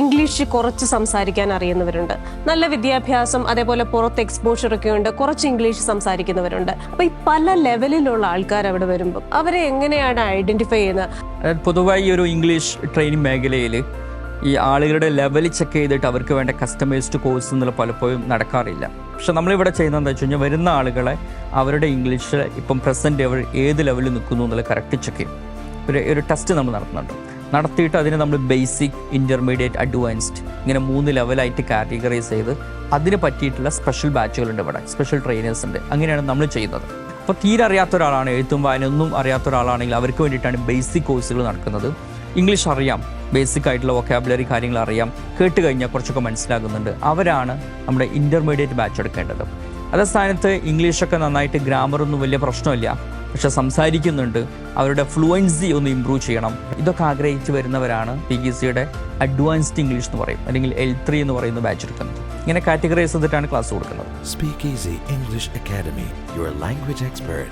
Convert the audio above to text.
English കുറച്ച് സംസാരിക്കാൻ അറിയുന്നവരുണ്ട്. നല്ല വിദ്യാഭ്യാസം അതേപോലെ പുറത്ത് എക്സ്പോഷർ ഒക്കെ ഉണ്ട് കുറച്ച് ഇംഗ്ലീഷ് സംസാരിക്കുന്നവരുണ്ട്. അപ്പൊ ഈ പല ലെവലിലുള്ള ആൾക്കാർ അവിടെ വരുമ്പോൾ അവരെ എങ്ങനെയാണ് ഐഡന്റിഫൈ ചെയ്യുന്നത് പൊതുവായി ഒരു ഇംഗ്ലീഷ് ട്രെയിനിങ് മേഖലയിൽ ഈ ആളുകളുടെ ലെവൽ ചെക്ക് ചെയ്തിട്ട് അവർക്ക് വേണ്ട കസ്റ്റമൈസ്ഡ് കോഴ്സ് എന്നുള്ള പലപ്പോഴും നടക്കാറില്ല. പക്ഷെ നമ്മളിവിടെ ചെയ്യുന്നത് എന്താ വെച്ച് കഴിഞ്ഞാൽ വരുന്ന ആളുകളെ അവരുടെ ഇംഗ്ലീഷ് ഇപ്പം പ്രസന്റ് അവർ ഏത് ലെവലിൽ നിൽക്കുന്നു എന്നുള്ള കറക്റ്റ് ചെക്ക് ചെയ്യും. ഒരു ഒരു ടെസ്റ്റ് നമ്മൾ നടത്തുന്നുണ്ട്. നടത്തിയിട്ട് അതിനെ നമ്മൾ ബേസിക് ഇന്റർമീഡിയറ്റ് അഡ്വാൻസ്ഡ് ഇങ്ങനെ മൂന്ന് ലെവലായിട്ട് കാറ്റഗറൈസ് ചെയ്ത് അതിന് പറ്റിയിട്ടുള്ള സ്പെഷ്യൽ ബാച്ചുകളുണ്ട് ഇവിടെ. സ്പെഷ്യൽ ട്രെയിനേഴ്സ് ഉണ്ട്. അങ്ങനെയാണ് നമ്മൾ ചെയ്യുന്നത്. അപ്പോൾ തീരെ അറിയാത്ത ഒരാളാണ് എഴുത്തും വായനയൊന്നും അറിയാത്ത ഒരാളാണെങ്കിൽ അവർക്ക് വേണ്ടിയിട്ടാണ് ബേസിക് കോഴ്സുകൾ നടക്കുന്നത്. ഇംഗ്ലീഷ് അറിയാം. ബേസിക് ആയിട്ടുള്ള വൊക്കാബുലറി കാര്യങ്ങൾ അറിയാം. കേട്ട് കഴിഞ്ഞാൽ കുറച്ചൊക്കെ മനസ്സിലാകുന്നുണ്ട്. അവരാണ് നമ്മുടെ ഇന്റർമീഡിയറ്റ് ബാച്ച് എടുക്കേണ്ടത്. അതേ സ്ഥാനത്ത് ഇംഗ്ലീഷൊക്കെ നന്നായിട്ട് ഗ്രാമറൊന്നും വലിയ പ്രശ്നമില്ല. പക്ഷെ സംസാരിക്കുന്നുണ്ട്. അവരുടെ ഫ്ലുവൻസി ഒന്ന് ഇമ്പ്രൂവ് ചെയ്യണം. ഇതൊക്കെ ആഗ്രഹിച്ച് വരുന്നവരാണ് പി ജി സിയുടെ അഡ്വാൻസ്ഡ് ഇംഗ്ലീഷ് എന്ന് പറയും. അല്ലെങ്കിൽ എൽ ത്രീ എന്ന് പറയുന്ന ബാച്ച് എടുക്കുന്നത്. ഇങ്ങനെ കാറ്റഗറൈസ് ചെയ്തിട്ടാണ് ക്ലാസ് കൊടുക്കുന്നത്. Speak Easy English Academy, your language expert.